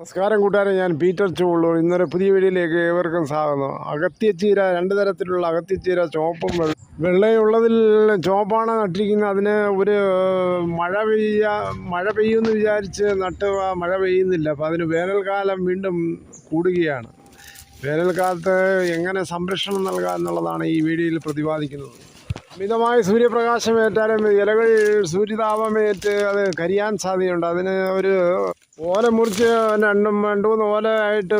നമസ്കാരം കൂട്ടുകാരെ ഞാൻ പീറ്റർ ചൂള്ളൂർ ഇന്നൊരു പുതിയ വീഡിയോയിലേക്ക് ഏവർക്കും സ്വാഗതം. അകത്യച്ചീര രണ്ട് തരത്തിലുള്ള അകത്യച്ചീര ചുവപ്പും വെള്ള വെള്ളയുള്ളതിൽ ചുവപ്പാണ് നട്ടിരിക്കുന്നത്. അതിന് ഒരു മഴ പെയ്യ മഴ പെയ്യുമെന്ന് വിചാരിച്ച് നട്ട് മഴ പെയ്യുന്നില്ല. അപ്പോൾ അതിന് വേനൽക്കാലം വീണ്ടും കൂടുകയാണ്. വേനൽക്കാലത്ത് എങ്ങനെ സംരക്ഷണം നൽകാം എന്നുള്ളതാണ് ഈ വീഡിയോയിൽ പ്രതിപാദിക്കുന്നത്. മിതമായ സൂര്യപ്രകാശമേറ്റാലും ഇലകൾ സൂര്യതാപമേറ്റ് അത് കരിയാൻ സാധ്യതയുണ്ട്. അതിന് ഒരു ഓല മുറിച്ച് രണ്ടും രണ്ട് മൂന്ന് ഓല ആയിട്ട്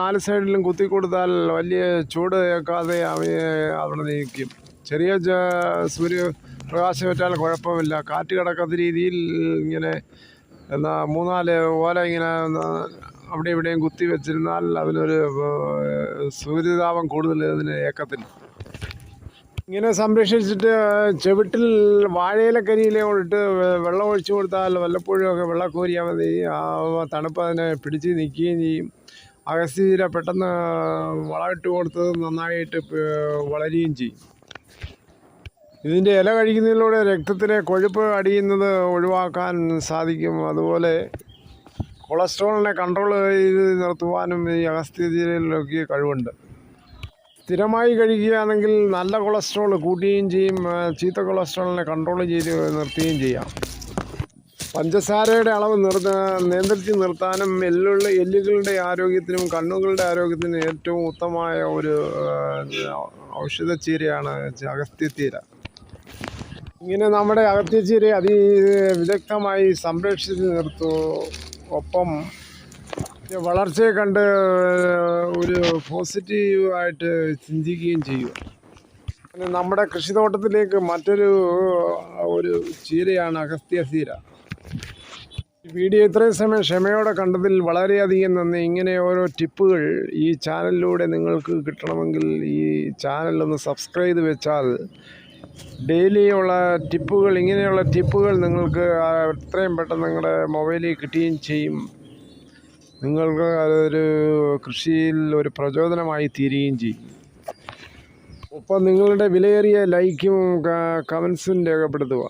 നാല് സൈഡിലും കുത്തി കൊടുത്താൽ വലിയ ചൂട് അവയെ അവിടെ നിൽക്കും ചെറിയ സൂര്യ പ്രകാശമേറ്റാൽ കുഴപ്പമില്ല. കാറ്റ് കിടക്കാത്ത രീതിയിൽ ഇങ്ങനെ എന്നാ മൂന്നാൽ ഓല ഇങ്ങനെ അവിടെ ഇവിടെയും കുത്തി വെച്ചിരുന്നാൽ അതിനൊരു സൂര്യതാപം കൂടുതൽ ഇതിന് ഏക്കത്തില്ല. ഇങ്ങനെ സംരക്ഷിച്ചിട്ട് ചെവിട്ടിൽ വാഴയിലക്കരിയിലെ കൊണ്ടിട്ട് വെള്ളം ഒഴിച്ചു കൊടുത്താൽ വല്ലപ്പോഴും ഒക്കെ വെള്ളം കോരിയാൽ മതി. ആ തണുപ്പ് അതിനെ പിടിച്ച് നിൽക്കുകയും ചെയ്യും. അഗസ്തീര പെട്ടെന്ന് വളമിട്ട് കൊടുത്തത് നന്നായിട്ട് വളരുകയും ചെയ്യും. ഇതിന്റെ ഇല കഴിക്കുന്നതിലൂടെ രക്തത്തിലെ കൊഴുപ്പ് അടിയുന്നത് ഒഴിവാക്കാൻ സാധിക്കും. അതുപോലെ കൊളസ്ട്രോളിനെ കൺട്രോൾ ചെയ്ത് നിർത്തുവാനും ഈ അഗസ്ത്യചീരയിലൊക്കെ കഴിവുണ്ട്. സ്ഥിരമായി കഴിക്കുകയാണെങ്കിൽ നല്ല കൊളസ്ട്രോൾ കൂട്ടുകയും ചെയ്യും ചീത്ത കൊളസ്ട്രോളിനെ കൺട്രോൾ ചെയ്ത് നിർത്തുകയും ചെയ്യാം. പഞ്ചസാരയുടെ അളവ് നിർ നിയന്ത്രിച്ച് നിർത്താനും എല്ലുള്ള എല്ലുകളുടെ ആരോഗ്യത്തിനും കണ്ണുകളുടെ ആരോഗ്യത്തിനും ഏറ്റവും ഉത്തമമായ ഒരു ഔഷധച്ചീരയാണ് അഗസ്ത്യത്തീര ഇങ്ങനെ നമ്മുടെ അഗസ്ത്യച്ചീര അതി വിദഗ്ധമായി സംരക്ഷിച്ച് നിർത്തൂ. ഒപ്പം വളർച്ചയെ കണ്ട് ഒരു പോസിറ്റീവായിട്ട് ചിന്തിക്കുകയും ചെയ്യുക. പിന്നെ നമ്മുടെ കൃഷിത്തോട്ടത്തിലേക്ക് മറ്റൊരു ഒരു ചീരയാണ് അഗസ്ത്യ ചീര. വീഡിയോ ഇത്രയും സമയം ക്ഷമയോടെ കണ്ടതിൽ വളരെയധികം നന്ദി. ഇങ്ങനെ ഓരോ ടിപ്പുകൾ ഈ ചാനലിലൂടെ നിങ്ങൾക്ക് കിട്ടണമെങ്കിൽ ഈ ചാനലൊന്ന് സബ്സ്ക്രൈബ് ചെയ്ത് വെച്ചാൽ ഡെയിലിയുള്ള ടിപ്പുകൾ ഇങ്ങനെയുള്ള ടിപ്പുകൾ നിങ്ങൾക്ക് എത്രയും പെട്ടെന്ന് നിങ്ങളുടെ മൊബൈലിൽ കിട്ടുകയും ചെയ്യും. നിങ്ങൾക്ക് അതൊരു കൃഷിയിൽ ഒരു പ്രചോദനമായി തീരുകയും ചെയ്യും. ഒപ്പം നിങ്ങളുടെ വിലയേറിയ ലൈക്കും കമൻസും രേഖപ്പെടുത്തുക.